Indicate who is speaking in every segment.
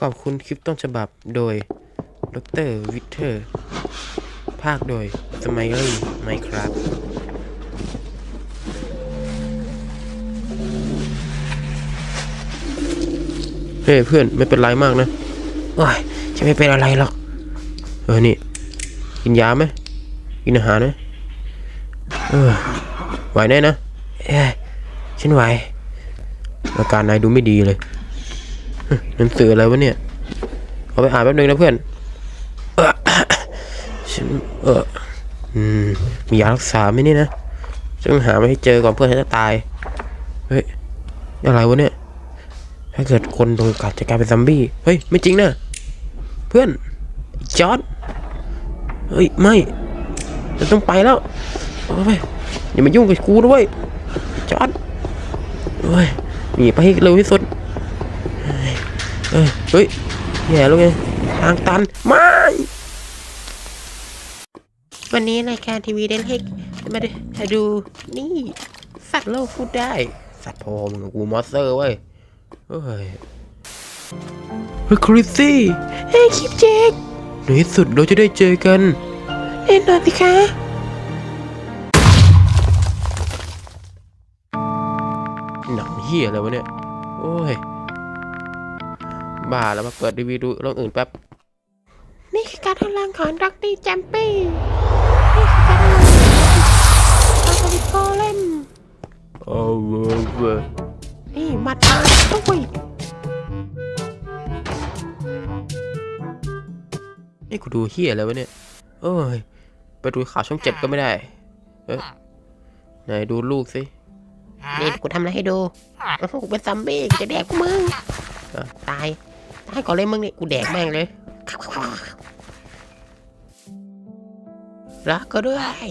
Speaker 1: ขอบคุณคลิปต้นฉบับโดยดรวิเทอร์ ภาคโดยสมัยลี่ไมครับเฮ้เพื่อนไม่เป็นไรมากนะโอ้ยจะไม่เป็นอะไรหรอก เออ นี่ กินยาไหมกินอาหารไหมเออไหวแน่นะเอ้ฉันไหวอาการนายดูไม่ดีเลย หนังสืออะไรวะเนี่ย เอาไปอ่านแป๊บนึงนะเพื่อนเออฉันเอออืมมียารักษาไหมนี่นะฉันหาไมาให้เจอก่อนเพื่อนฉันจะตาย เฮ้ย อะไรวะเนี่ย ถ้าเกิดคนโดนกัดจะกลายเป็นซัมบี้ เฮ้ย ไม่จริงนะ เพื่อน จอร์ดเฮ้ย ไม่จะต้องไปแล้วเอาไปอย่ามายุ่งกับกูด้วยจอร์ดเฮ้ยหนีไปให้เร็วที่สุด เอ้ยเฮ้ยแย่แล้วไงทางตันไม่วันนี้รายการทีวีเดนเฮกมาดูมาดูนี่สัตว์โลกพูดได้ สัตว์พอมึงกับกูมอสเตอร์เว้ยเฮ้ยเฮ้ยคริสซี่เฮ้ยคลิปเจกในที่สุดเราจะได้เจอกันแน่นอนสิคะหนังเฮียอะไรวะเนี่ย โอ้ย บ้าแล้วมาเปิดรีวิวดูเรื่องอื่นแป๊บ นี่คือการทดลองของด็อกตี้แจมปี้ นี่คือการทดลองของอัลฟาบิโกเลมโอ้โหนี่มัดอาด้วยนี่กูดูเฮียอะไรวะเนี่ยโอ้ย ไปดูข่าวช่องเจ็ดก็ไม่ได้ เอ้ยไหนดูลูกสิ นี่กูทำอะไรให้ดู โอ้โหเป็นซัมบี้กูจะแดกมึงเออตาย ตายก่อนเลยมึงนี่กูแดกแม่งเลยรักก็ด้วย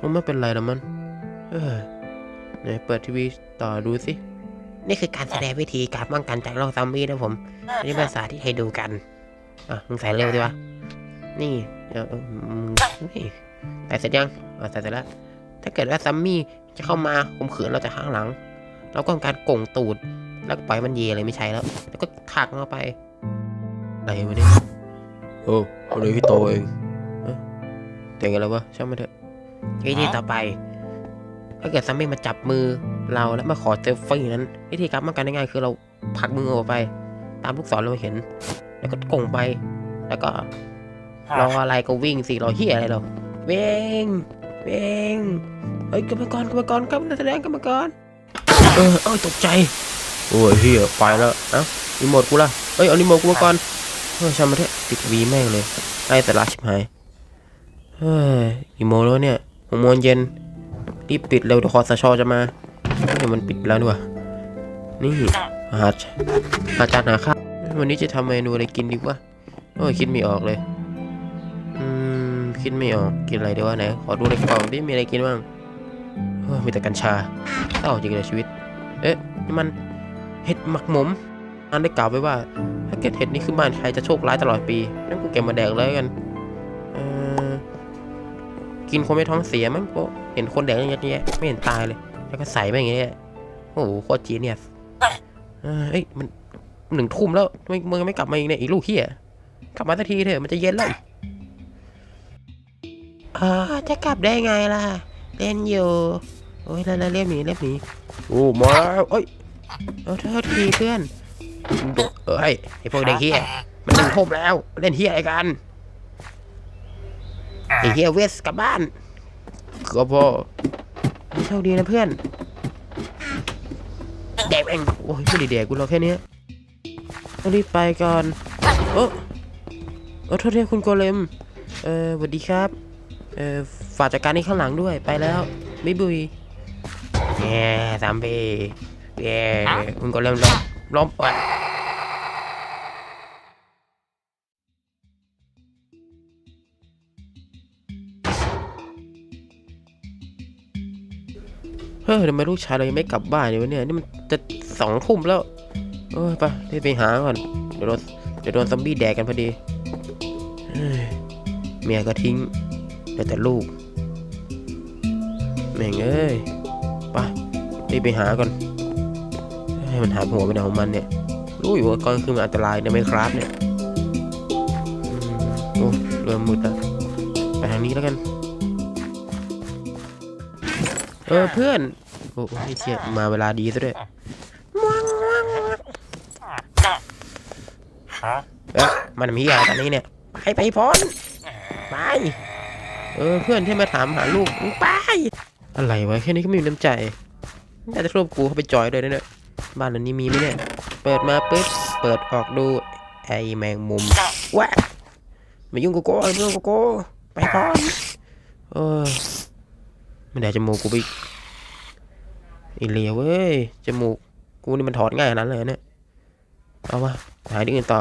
Speaker 1: มันไม่เป็นไรแล้วมัน เออไหนเปิดทีวีต่อดูสิ นี่คือการแสดงวิธีการป้องกันจากโรคซัมบี้นะผมนี่ภาษาที่ให้ดูกัน อะ มึงใส่เร็วดีวะ นี่ เดี๋ยวอืมนี่ใส่เสร็จยัง อะ ใส่เสร็จแล้ว ถ้าเกิดว่าซัมมี่ จะเข้ามาข่มขืนเราจากข้างหลัง เราก็ทำการกงตูด แล้วก็ปล่อยมันเยเลยไม่ใช่แล้ว แล้วก็ถักมันเข้าไปอะไรวะเนี่ยโอ้คนนี้พี่โตเองเอ๊ะแต่งอะไรวะช่างมันเถอะวิธีต่อไป ถ้าเกิดซัมมี่มาจับมือเราแล้วมาขอเซลฟี่นั้น วิธีการป้องกันง่ายๆคือเราผลักมือออกไป ตามลูกศรเราเห็น แล้วก็กงไป แล้วก็รออะไรก็วิ่งสิรอเฮียอะไรเราเว่ง เว่งเฮ้ยกรรมกรกรรมกรครับนักแสดงกรรมกรเออเอ้ยตกใจโอ้ยเฮียไปแล้วเอ้ารีโมทกูล่ะเอ้ยเอารีโมทกูมาก่อนเฮ้ยช่างมาเถอะปิดวีแม่งเลยไอ้แต่ละชิบหายเฮ้ยกี่โมงแล้วเนี่ยหกโมงเย็นรีบปิดเร็วเดี๋ยวคอสชจะมาเดี๋ยวมันปิดไปแล้วด้วยนี่หาหาจานหาข้าววันนี้จะทำเมนูอะไรกินดีวะโอ้ยคิดไม่ออกเลยอืม คิดไม่ออกกินอะไรดีวะไหนขอดูในกล่องดิมีอะไรกินบ้างมีแต่กัญชาเศร้าจริงเลยชีวิต เอ๊ะนี่มันเห็ดหมักหมมอันได้กล่าวไว้ว่า ถ้าเกิดเห็ดนี่คือบ้านใครจะโชคร้ายตลอดปีนั่นกูเก็บมาแดกเลยกันกินคนไม่ท้องเสียมั้งก็เห็นคนแดกเยอะแยะไม่เห็นตายเลย แล้วก็ใส่ไปอย่างเงี้ยโอ้โหโคตรจีเนียสเอ้ยมันหนึ่งทุ่มแล้วทำไมมึงยังไม่กลับมาอีกเนี่ยอีลูกเฮียกลับมาสักทีเถอะมันจะเย็นแล้ว อ่าจะกลับได้ไงล่ะ เล่นอยู่โอ้ยแล้วแล้วเล่มหนีเล่มหนีโอ้มาแล้วเอ้ยเอาโทษทีเพื่อนเอ้ยไอพวกเด็กเฮียมันหนึ่งทุ่มแล้วเล่นเฮียอะไรกันไอเฮียเวสกลับบ้านก็พอโชคดีนะเพื่อนแดกเองโอ้ยไม่ได้แดกกูหรอกแค่เนี้ยต้องรีบไปก่อนโอ้โอ้โทษทีคุณโกเลมเออสวัสดีครับเออฝากจัดการนี่ข้างหลังด้วยไปแล้วบ๊ายบุยแย่สามเบแย่คุณก็เริ่มล้อมล้อมปดเฮ้ยทำไมลูกชายเรายังไม่กลับบ้านเนี่ยวะเนี่ยนี่มันจะสองทุ่มแล้วเอ้ยไปรีบไปหาก่อนเดี๋ยวโดนเดี๋ยวโดนซอมบี้แดกกันพอดีเฮ้ยเมียก็ทิ้ง แต่ลูก แม่งเอ้ยไปรีบไปหาก่อน ให้มันหาหัวไปไหนของมันเนี่ย รู้อยู่ว่าก่อนคือมันอันตรายในไม่ครับเนี่ยโอ้เริ่มมืดแล้วไปทางนี้แล้วกัน เออเพื่อน โอ้ยเชี่ยมาเวลาดีซะด้วยเอ๊ะมันมีอะไรตอนนี้เนี่ย ไปไปพ้นไป เออเพื่อนที่มาถามหาลูกไปอะไรวะแค่นี้ก็ไม่มีน้ำใจน่าจะรวบกูเข้าไปจอยเลยนะเนี่ยบ้านหลังนี้มีไหมเนี่ยเปิดมาปุ๊บเปิดออกดูไอแมงมุมว้ามายุ่งกับกูไอ้เรื่องกับกูไปก่อนเออไม่ได้จมูกกูไปอีกอีเลียเว้ยจมูกกูนี่มันถอดง่ายขนาดนั้นเลยเนี่ยเอาวะหาที่อื่นต่อ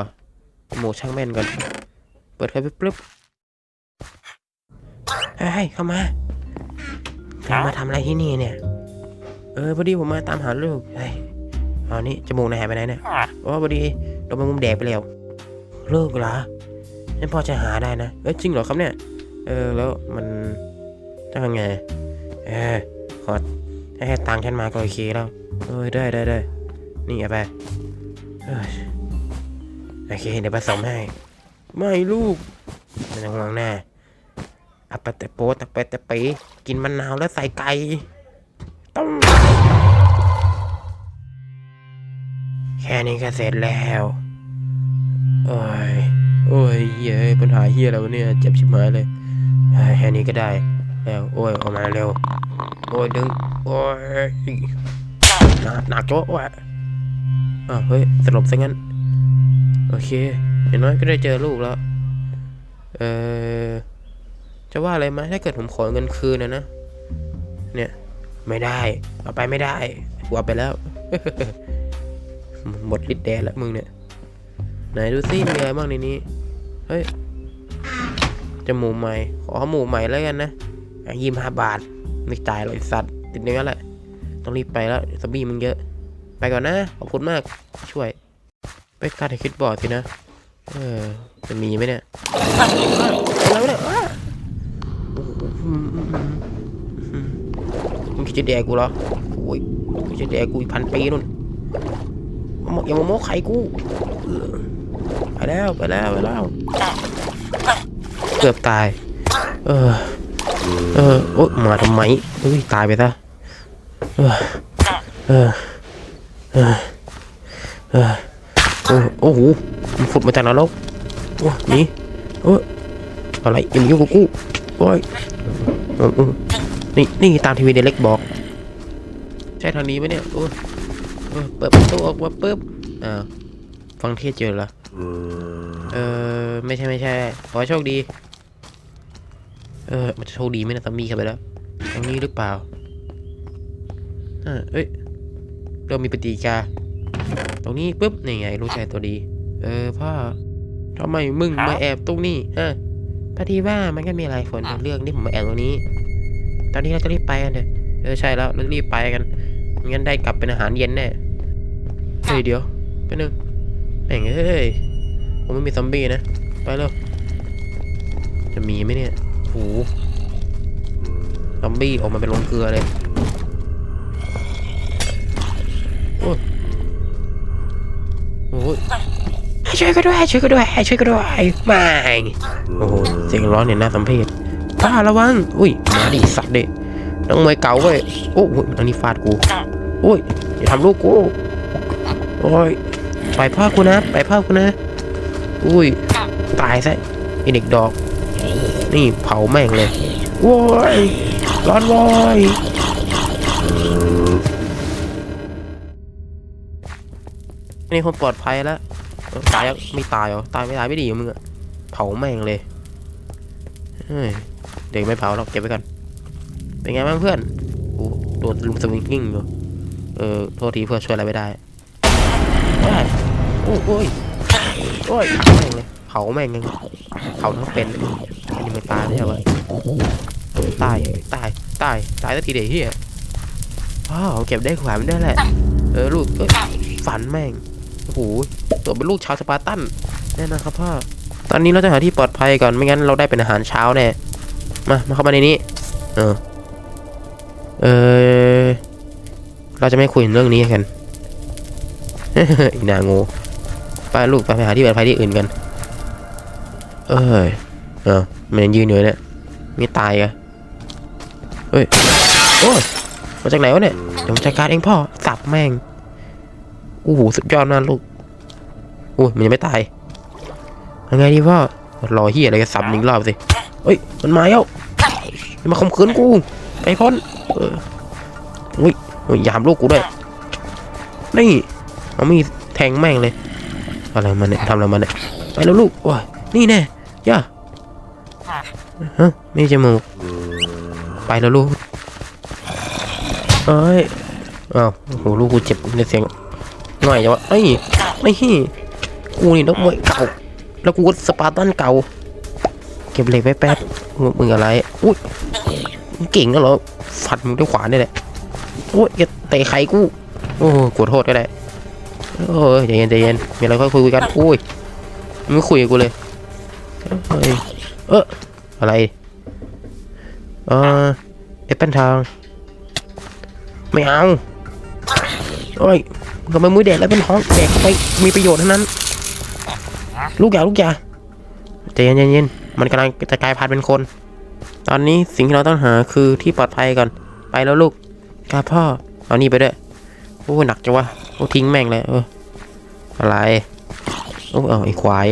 Speaker 1: จมูกช่างแม่นก่อนเปิดไฟปุ๊บปุ๊บ เฮ้ยเข้ามาคุณมาทำอะไรที่นี่เนี่ย เออพอดีผมมาตามหาลูกเฮ้ยเอานี่จมูกนายหายไปไหนเนี่ยโอ้พอดีโดนแมงมุมแดกไปแล้วลูกเหรอฉันพอจะหาได้นะเอ้ยจริงเหรอครับเนี่ย เออแล้วมันต้องยังไง เออขอให้แค่ตังค์ฉันมาก็โอเคแล้ว เออได้ได้ได้นี่เอาไปเอ้ยโอเคเดี๋ยวผสมให้ ไม่ลูกไมันต้องห่วงแน่ อัปปแต่โป๊ตะเปะตะปีกินมะนาวแล้วใส่ไก่ต้องแค่นี้ก็เสร็จแล้ว โอ้ย โอ้ยเฮ้ยปัญหาเฮียแล้วะเนี่ย เจ็บชิบหายเลย แค่นี้ก็ได้ แล้ว โอ้ย ออกมาเร็ว โอ้ย ดึง โอ้ย หนักหนักโจ้โอ้ยอ้าวเฮ้ย สลบซะงั้น โอเค อย่างน้อยก็ได้เจอลูกแล้ว เออ จะว่าอะไรไหมถ้าเกิดผมขอเงินคืนนะนะ เนี่ย ไม่ได้ เอาไปไม่ได้กูเอาไปแล้ว หมดฤทธิ์แดนแล้วมึงเนี่ย ไหนดูซิมีอะไรบ้างในนี้ เฮ้ย จมูกใหม่ ขอหมูใหม่แล้วกันนะยี่ห้าบาท ไม่ตายหรอกสัตว์ติดเนื้อแหละ ต้องรีบไปแล้วสบี้มึงเยอะ ไปก่อนนะ ขอบคุณมาก ช่วย ไปคาดให้คิดบอร์ดสินะ เออ จะมีไหมเนี่ยอะไรวเนี่ย จะแดกกูเหรอโอ้ยมึงจะแดกกูอีกพันปีนู่นมาอย่ามาโม้ไข่กูไปแล้วไปแล้วไปแล้วเกือบตาย เออ เออโอ๊ยมาทำไมเฮ้ยตายไปซะเออเออเออเออโอ้โหมันฟุดมาจากนรกโอ้นี่โอ้ยอะไรอย่ามายุ่งกับกูโอ้ยออเออ นี่นี่ตามทีวีเดเล็กบอก ใช่ทางนี้ไหมเนี่ยโอ้ยเปิดประตูออกมาปุ๊บอ้าฟังเทศเจอเหรอเออไม่ใช่ไม่ใช่ ขอโชคดี เออมันจะโชคดีไหมนะซัมมี่เข้าไปแล้วตรงนี้หรือเปล่าอ่าเอ้ยเรามีปฏิกา ตรงนี้ปุ๊บนี่ไงรู้ใจตัวดี เออพ่อทำไมมึงมาแอบตรงนี้ฮะพอดีว่ามันก็มีอะไรฝนเรื่องที่ผมมาแอบตรงนี้ ตอนนี้เราจะรีบไปกันเถอะเออใช่แล้วเรารีบไปกันไม่งั้นได้กลับเป็นอาหารเย็นแน่เฮ้ยเดี๋ยวไปบนึงแม่งเอ้ยผมไม่มีซอมบี้นะไปเร็วจะมีไหมเนี่ยโหซอมบี้ออกมาเป็นลงเกลือเลยโอ้ยโอ้ยช่วยก็ด้วยช่วยก็ด้วยช่วยก็ด้วยไม่โอ้โหเสียงร้อนเนี่ยน่าสัมเพช ป้าระวัง อุ้ย มาดิสัตว์เด็น้องมวยเก่าเว้ย โอ้โหอันนี้ฟาดกูโอ้ยอย่าทำลูกกูโอ้ยไปพ่อกูนะไปพ่อกูนะ อุ้ย ตายซะไอเด็กดอก นี่เผาแม่งเลยโว้ย ร้อนว้ยนี่คนปลอดภัยแล้ว ตายไม่ตายเหรอ ตายไม่ตายไม่ดีเหรอมึงอะเผาแม่งเลยเฮ้ย เด็กไม่เผาหรอกเก็บไว้ก่อน เป็นไงบ้างเพื่อนกูโดนลุมสวิงกิ้งอยู่ เออโทษทีเพื่อช่วยอะไรไม่ได้ว้โอ้ยโอ้ยโอ้ยแม่งเลยเผาแม่งยังเผาทั้งเป็นยอันนี้ไม่ตายไม่ใช่เหรอตายตายตายตายสักทีเดียวเฮียว้าวเก็บได้ขวานไม่ได้แหละ เออลูกฝันแม่งโอ้โหตัวเป็นลูกชาวสปาร์ตันแน่นอนครับพ่อตอนนี้เราจะหาที่ปลอดภัยก่อนไม่งั้นเราได้เป็นอาหารเช้าแน่ มา มาเข้ามาในนี้ เออ เออ เราจะไม่คุยเรื่องนี้กัน อีนางูไปลูกไปไปหาที่ปลอดภัยที่อื่นกัน เอ้ย เออ มันยืนอยู่เนี่ยม่ตายอะเฮ้ย โอ้ยมาจากไหนวะเนี่ย เดี๋ยวมาจัดการเองพ่อ สับแม่งโอ้โหสุดยอดมากลูกโอ้ยมันยังไม่ตายยังไงดีพ่อรอเฮียอะไรกันสับหนึ่งรอบสิ เฮ้ยมันมาแล้วอย่ามาข่มขืนกู ไปพ้นเอออุ้ยเฮ้ยยามลูกกูด้วยนี่เอามีแทงแม่งเลยอะไรมันเนี่ยทำอะไรมันเนี่ยไปแล้วลูกว้ายนี่แน่ย่าฮะไม่จมูกไปแล้วลูกเอ้ยอ้าวโอ้โหลูกกูเจ็บในเสียงหน่อยจังวะไอ้ไม่ฮี่กูนี่นักมวยเก่า แล้วกูก็สปาร์ตันเก่า ก็บเหล็กไว้แป๊บมึงมึงอะไร อุ้ยเก่งนะเหรอฝัดมึงด้วยขวานนี่แหละโอ้ยอย่าเตะไข่กู โอ้กดโทษก็ได้โอ้ยใจเย็นใจเย็นมีอะไรค่อยคุยกัน อุ้ยไม่คุยกูเลยเฮ้ยเอออะไร เออเอปเปิลทาง ไม่เอาโอ้ยก็มามือแดดแล้วเป็นท้องแดกไปมีประโยชน์เทั้งนั้น ลูกยาลูกยาใจเย็นใจเย็น มันกำลังจะกลายพันธุ์เป็นคน ตอนนี้สิ่งที่เราต้องหาคือที่ปลอดภัยก่อน ไปแล้วลูกครับพ่อ เอานี่ไปด้วย โอ้หนักจังวะ โอ้ทิ้งแม่งเลยเอออะไร โอ้เอาไอ้ควาย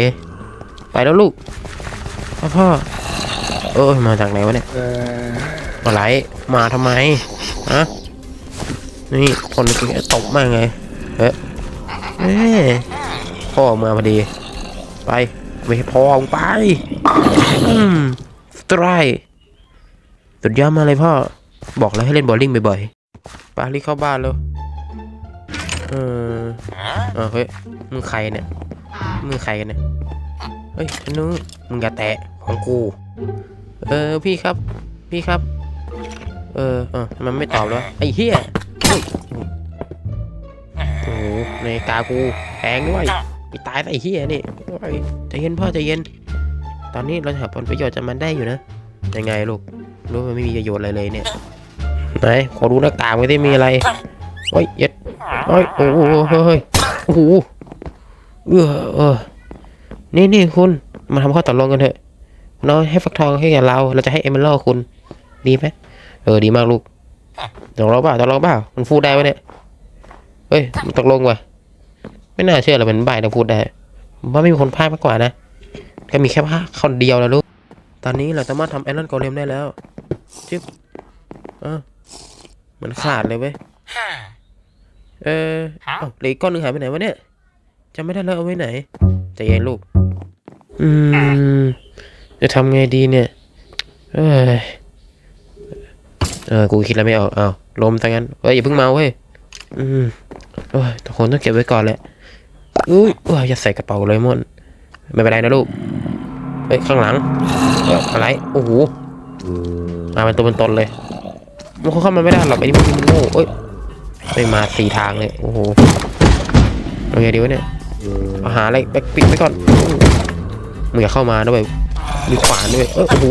Speaker 1: ไปแล้วลูกครับพ่อ เออมาจากไหนวะเนี่ย อะไร มาทำไม ฮะ นี่คนเก่งตบมากไงเฮ้ยเอ้ยพ่อมาพอดี ไปไม่พ่องไป อืมสตร์สุดยอดมาเลยพ่อ บอกแล้วให้เล่นบอลลิงบ่อยๆไปรีเข้าบ้านแล้ว เออเออเฮ้ย มึงใครเนี่ย มึงใครกันเนี่ย เฮ้ยนนู้มึงอย่าแตะของกู เออ พี่ครับ พี่ครับ เออเออมันไม่ตอบแล้ว ไอ้เหี้ยโอ้โหในกากูแพงด้วยไปตายไอ้เหี้ยนี่ใจเย็นพ่อใจเย็น ตอนนี้เราจะหาผลประโยชน์จากมันได้อยู่นะ ยังไงลูก รู้ว่ามันไม่มีประโยชน์อะไรเลยเนี่ย ไหน ขอดูหน้ากากไม่ได้มีอะไรโอ้ยเย็ดโอ้ยโอ้โหเฮ้ยโอ้โหเออเออนี่นี่คุณ มาทำข้อตกลงกันเถอะเราให้ฟักทองให้แก่เรา เราจะให้เอเมอรัลคุณ ดีไหมเออ ดีมากลูกตกลงเปล่าตกลงเปล่า มันพูดได้ปะเนี่ย เฮ้ย มันตกลงว่ะ ไม่น่าเชื่อเลยมันใบแต่พูดได้ว่าไม่มีคนพลาดมากกว่านะ ก็มีแค่พลาดคนเดียวแล้วลูก ตอนนี้เราสามารถทำไอรอนโกเลมได้แล้วจิ๊บเออมันขาดเลยเว้ย เออเอ้าเหลืออกก้อนหนึ่งหายไปไหนวะเนี่ยจำไม่ได้แล้วเอาไว้ไหนใจเย็นลูก อืม จะทำไงดีเนี่ย เอ้ย เออ กูคิดอะไรไม่ออกอ้าวลมแต่งั้นเฮ้ยอย่าเพิ่งเมาเว้ย อืม โอ้ยทุกคนต้องเก็บไว้ก่อนแหละอุ้ยว้าอย่าใส่กระเป๋าเลยมอน ไม่เป็นไรนะลูกเฮ้ยข้างหลังอะไรโอ้โหมาเป็นตัวเป็นตนเลยมันเข้ามาไม่ได้หรอกไอ้นี่มันโง่เอ้ยไม่มาสี่ทางเลยโอ้โหเอาไงดีวะเนี่ยเอาหาอะไรแบ็คปิดไว้ก่อนมึงอย่าเข้ามาด้วยมีขวานด้วยเออโอ้โห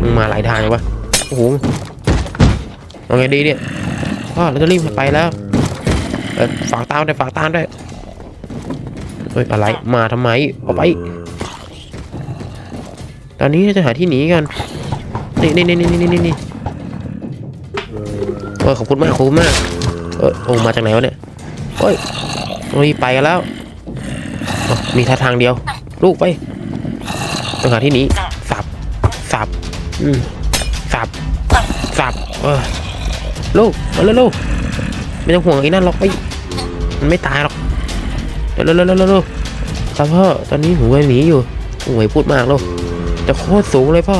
Speaker 1: มึงมาหลายทางเลยวะโอ้โหเอาไงดีเนี่ยพ่อเราจะรีบไปแล้วฝากตามด้วยฝากตามด้วย เฮ้ยอะไรมาทำไมเอาไป ตอนนี้เราจะหาที่หนีกันนี่นี่นี่นี่นี่นี่นี่โอ้ยขอบคุณมากขอบคุณมากเออโอ้มาจากไหนวะเนี่ยโอ้ยโอ้ยไปกันแล้วอ๋อมีท่าทางเดียว ลูกไปต้องหาที่หนีสับสับอืมสับสับเออลูกมาเร็วลูกไม่ต้องห่วงไอ้นั่นหรอกไปมันไม่ตายหรอก เร็วเร็วเร็วเร็วเร็วครับพ่อตอนนี้หูไอ้หนีอยู่โอ้ยพูดมากลูกจะโคตรสูงเลยพ่อ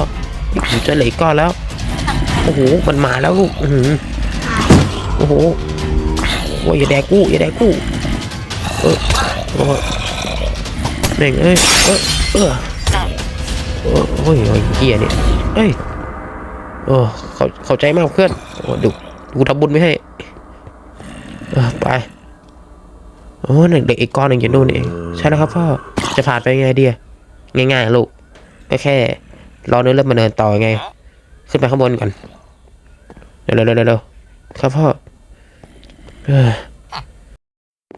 Speaker 1: ผมจะเหล็กก้อนแล้วโอ้โหมันมาแล้วลูกโอ้โหโอ้ยอย่าแดกกู้อย่าแดกกู้เออโอ้ยแม่งเอ้ยเออเออโอ้ยโอ้ยโอ้ยเฮียเนี่ยเอ้ยโอ้เขาเข้าใจมากเพื่อนโอ้ดูกูทำบุญไม่ให้เออไป โอ้หนึ่งเด็กอีกก้อนหนึ่งอยู่นู่นเอง ใช่แล้วครับพ่อ จะผ่านไปไงดีอะง่ายๆลูกก็แค่รอเนื้อเริ่มมาเดินต่อไง ขึ้นไปข้างบนก่อนเร็วๆๆๆๆครับพ่อ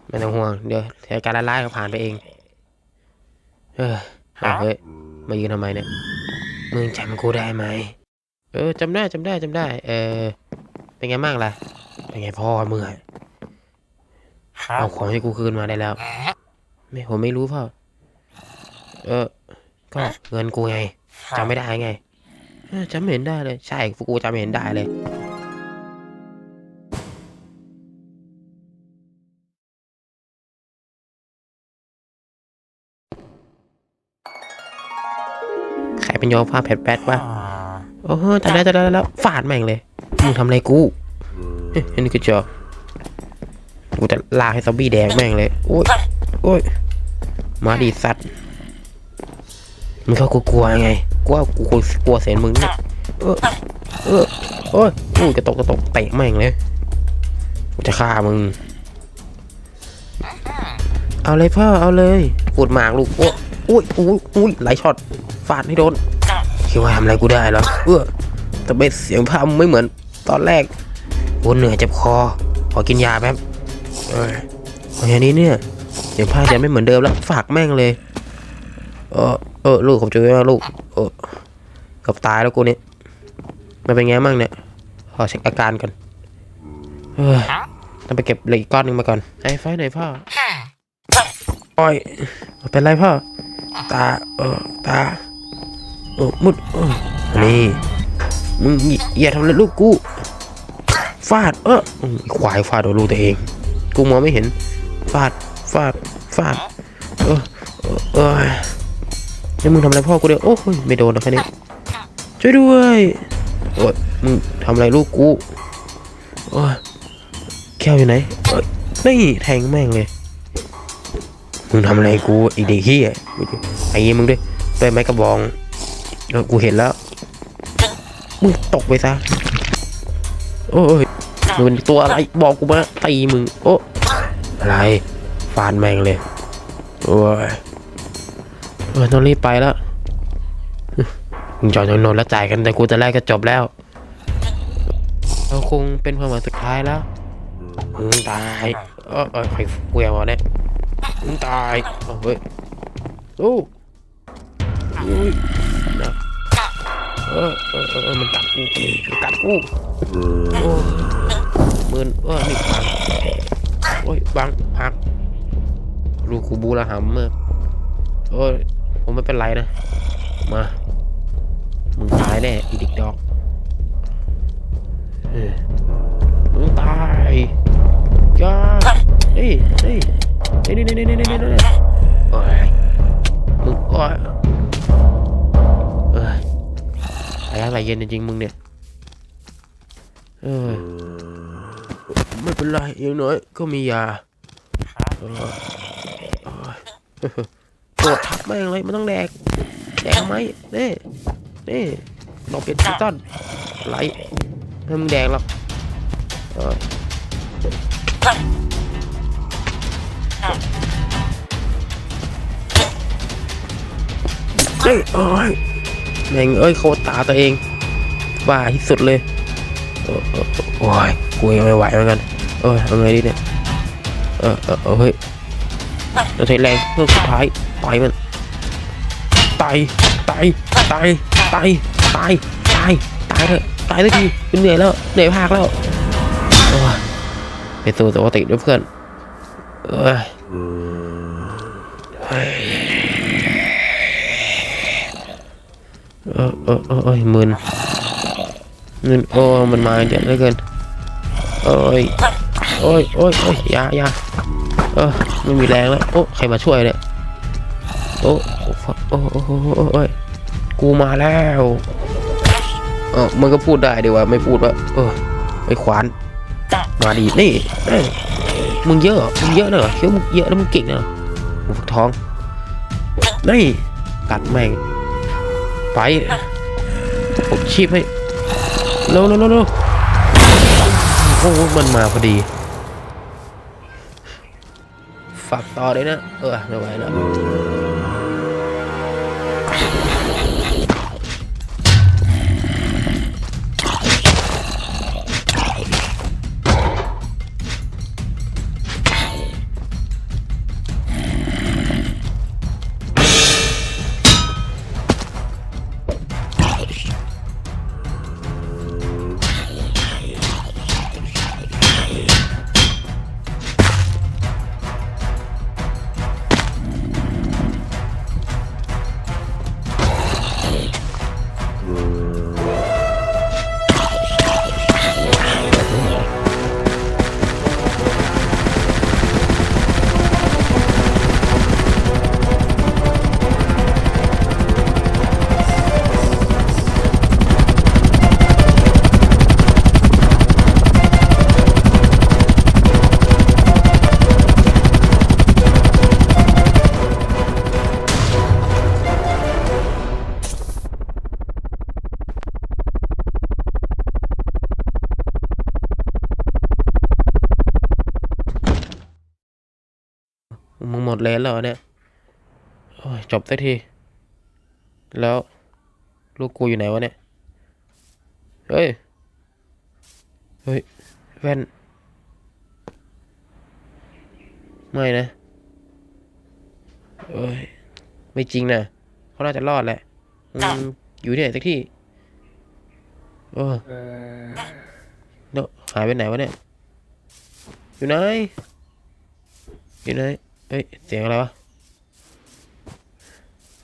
Speaker 1: ไม่ต้องห่วง เดี๋ยวเหตุการณ์ร้ายๆก็ผ่านไปเอง เออเอาเฮ้ยมายืนทำไมเนี่ย มึงจำกูได้ไหม เออจำได้จำได้จำได้ เออ เป็นไงบ้างล่ะ เป็นไงพ่อเมึงอ เอาของให้กูคืนมาได้แล้ว ไม่ผมไม่รู้พ่อ เออ ก็เงินกูไงจำไม่ได้ไงเออจำไม่เห็นได้เลย ใช่กูจำไม่เห็นได้เลยใครเป็นโยมภาพแผดแป๊ดวะโอ้โหจำได้จำได้แล้วฟาดแม่งเลย มึงทำอะไรกูเฮ้ยอันนี้ก็จอกู จะลากให้ซอมบี้แดงแม่งเลยโอ้ยโอ้ยมาดีสัตว์มึงเขากลัวๆไงกลัวกูกลัวเสียงมึงเนี่ยเออเออโอ้ยอู้ยกระตกกระตกเตะแม่งเลยกูจะฆ่ามึง เอาเลยพ่อเอาเลยปวดหมากลูกโอ้ยโอ้ยโอ้ยโอ้ยไหลช็อตฟาดให้โดนคิดว่าทำอะไรกูได้เหรอเออแต่ไม่เสียงพามไม่เหมือนตอนแรกกูเหนื่อยเจ็บคอขอกินยาแป๊บ เอออย่างนี้เนี่ยเสียงพาจะไม่เหมือนเดิมแล้ว ฝากแม่งเลย เออเออลูกผมช่วยนะลูก เออเกับตายแล้วกูเนี่ยมันเป็นไงบ้างเนี่ยขอเช็คอาการก่อนเออต้องไปเก็บเหล็กอีกก้อนหนึ่งมาก่อนไอ้ไฟไหนพ่อโอ้ยเป็นไรพ่อ ตา เออตาเออมุดเออนี่มึงอย่าอย่าทำอะไรลูกกู ฟาด เอออืมควายฟาดโดนลูกตัวเอง กูมองไม่เห็น ฟาด ฟาด ฟาด เออเออเออแล้วมึงทำอะไรพ่อกูเดียวโอ้ยไม่โดนหรอกแค่นี้ ช่วยด้วยโอ้ยมึงทำอะไรลูกกูโอ้ยแก้วอยู่ไหนเอ้ยนี่แทงแม่งเลย มึงทำอะไรกูไอีเด็กเฮียไอ้เหี้ยมึงด้วยไปไม้กระบองเออกูเห็นแล้ว มึงตกไปซะ โอ้ย มึงเป็นตัวอะไรบอกกูมาตีมึงโอ้อะไรฟาดแมงเลยโอ้ยโอ้ยต้องรีบไปแล้วมึงจอดนนนแล้วจ่ายกันแต่กูจะแรกก็จบแล้วเราคงเป็นความหวังสุดท้ายแล้วมึงตายเออเออใครเกลียววะเนี่ยมึงตายเอาเฮ้ยโอ้ยนะเออเออเออเออมันกัดกูมันกัดกูโอ้ มื่นเออนี่บังโอ้ยบังหักลูกกูบูละหำเมื่อโอ้ยผมไม่เป็นไรนะ มา มึงตายแน่อีดิกดอกเออมึงตายอย่าเฮ้ยเฮ้ยนี่นี่นี่นี่นี่นี่นี่โอ้ยมึงโอ้ยเอ้ยอะไรอะไรเย็นจริงมึงเนี่ยเออ ไม่เป็นไรอย่างน้อยก็มียาเออโอ้ยโกรธทับแม่งเลยมันต้องแดก แดกไหมเน่เน่ลองเป็นซีตันไหลให้มึงแดกหรอกเออเฮ้ยโอ้ยแม่งเอ้ยโคตรตาตัวเองบ้าที่สุดเลยเออเออเออโอ้ยกูยังไม่ไหวเหมือนกัน เออเอาไงดีเนี่ยเออเออเออเฮ้ยเราใช้แรงเพื่อสุดท้ายต่อยมันตายตายตายตายตายตายตายเถอะตายสักทีกูเหนื่อยแล้วเหนื่อยพากแล้วโอ้ยไปสู่ปกติดด้วยเพื่อนเอ้ยเออเออเออเอยมึนมึนโอ้มันมาเยอะเหลือเกินโอ้ย โอ้ยโอ้ยโอ้ยยายาเออไม่มีแรงแล้วโอ้ใครมาช่วยเนี่ยโอ้โอ้โอ้โอ้โอ้ยกูมาแล้วเออมันก็พูดได้ดีว่าไม่พูดว่าเออไอ้ขวานมาดีนี่มึงเยอะมึงเยอะเลยเหรอคิดว่ามึงเยอะแล้วมึงเก่งเนอะมึงฝักทองนี่กัดแม่งไปผมชีพให้เร็วเร็วเร็วเร็วโอ้มันมาพอดี ฝากต่อเลย นะเออไม่ไหวแล้วมึงหมดเลนแล้วเหรอเนี่ยโอ้ยจบสักที แล้ว ลูกกูอยู่ไหนวะเนี่ย เฮ้ย เฮ้ย แว่น ไม่นะเอ้ย ไม่จริงนะเขาน่าจะรอดแหละอืมอยู่ที่ไหนสักที่เออเนาะหายไปไหนวะเนี่ย อยู่ไหน อยู่ไหน เฮ้ย เสียงอะไรวะ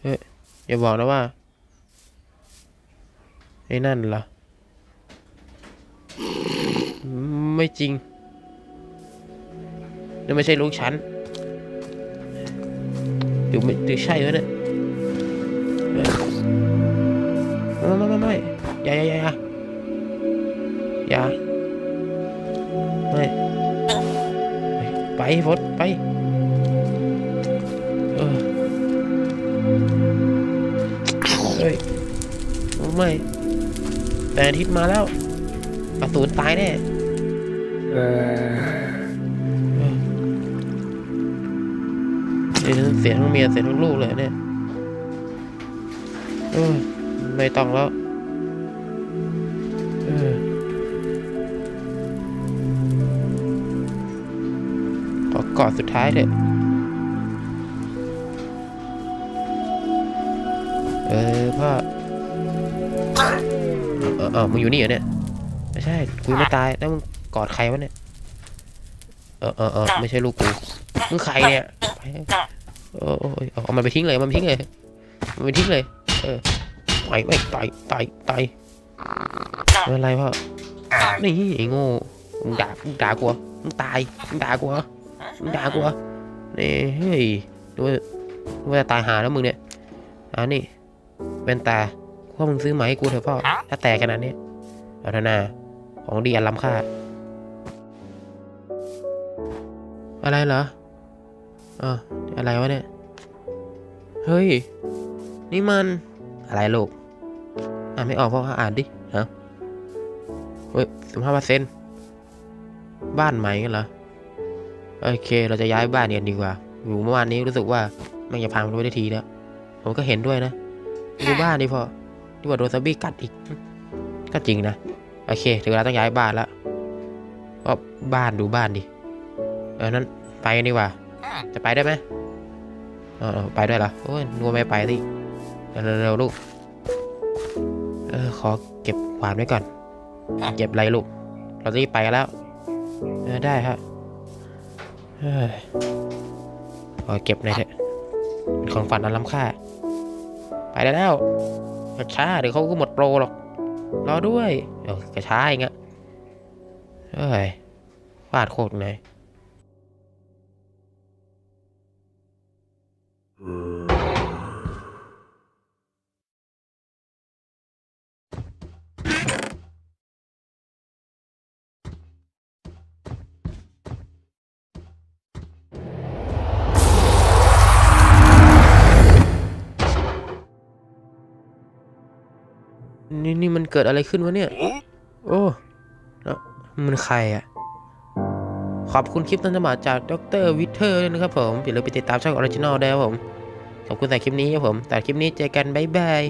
Speaker 1: เฮ้ย อย่าบอกนะว่า ไอ้นั่นเหรอ ไม่จริงนั่ไม่ใช่ลูกฉันหรือไม่หรือใช่วะเนี่ยไม่ไม่ไม่ไม่อย่าอย่าอย่าอย่าอย่าไม่ไปฟดไป ไม่แต่อาทิตย์มาแล้วกระสุนตายแน่เออนี่ฉันเสียทั้งเมียเสียทั้งลูกเลยเนี่ยเออไม่ต้องแล้วเออขอกอดสุดท้ายเถอะเออพ่อเออ เออมึงอยู่นี่เหรอเนี่ย ไม่ใช่ กูยังไม่ตาย แล้วมึงกอดใครวะเนี่ย เออเออเออไม่ใช่ลูกกู มึงใครเนี่ยไปเออเออเออเอามันไปทิ้งเลยเอามันไปทิ้งเลยเอามันไปทิ้งเลย เออต่อยไม่ต่อยต่อยต่อยไม่เป็นไรพ่อนี่ไอ้โง่มึงด่ามึงด่ากูเหรอมึงตายมึงด่ากูเหรอมึงด่ากูเหรอนี่เฮ้ยดูว่าดูว่าจะตายหาแล้วมึงเนี่ยอ่านี่แว่นตา พ่อมึงซื้อมาให้กูเถอะพ่อ ถ้าแตกขนาดนี้เอาเถอะนาของดีอันล้ำค่า อะไรเหรอเอออะไรวะเนี่ย เฮ้ย นี่มันอะไรลูก อ่านไม่ออกเพราะว่าอ่านดิฮะเฮ้ยสิบห้าเปอร์เซ็นต์บ้านใหม่กันเหรอ โอเค เราจะย้ายบ้านกันดีกว่า อยู่เมื่อวานนี้รู้สึกว่ามันจะพังไปได้ทีแล้ว ผมก็เห็นด้วยนะ ดูบ้านดิพอ ที่ว่าโดนซอมบี้กัดอีก ก็จริงนะ โอเคถึงเวลาต้องย้ายบ้านแล้วก็บ้านดูบ้านดิ เออ นั้นไปกันดีกว่า จะไปได้ไหมเออไปด้วยเหรอโอ้ยนัวไม่ไปสิเร็วๆเร็วลูก เออ ขอเก็บขวานไว้ก่อน เก็บไรลูก เราจะรีบไปแล้ว เออ ได้ครับเฮ้ยขอเก็บหน่อยเถอะเป็นของฝันอันล้ำค่า ไปได้แล้ว กระช้าเดี๋ยวเขาก็หมดโปรหรอก รอด้วย เดี๋ยวกระช้าอย่างเงี้ยเอ้ยฟาดโคตรเลย นี่นี่มันเกิดอะไรขึ้นวะเนี่ย โอ้แล้วมันใครอะ ขอบคุณคลิปต้นฉบับจากดรวิเทอร์ด้วยนะครับผมอย่าลืมไปติดตามช่องออริจินอลได้ครับผม ขอบคุณแต่คลิปนี้ครับผม แต่คลิปนี้เจอกันบ๊ายบาย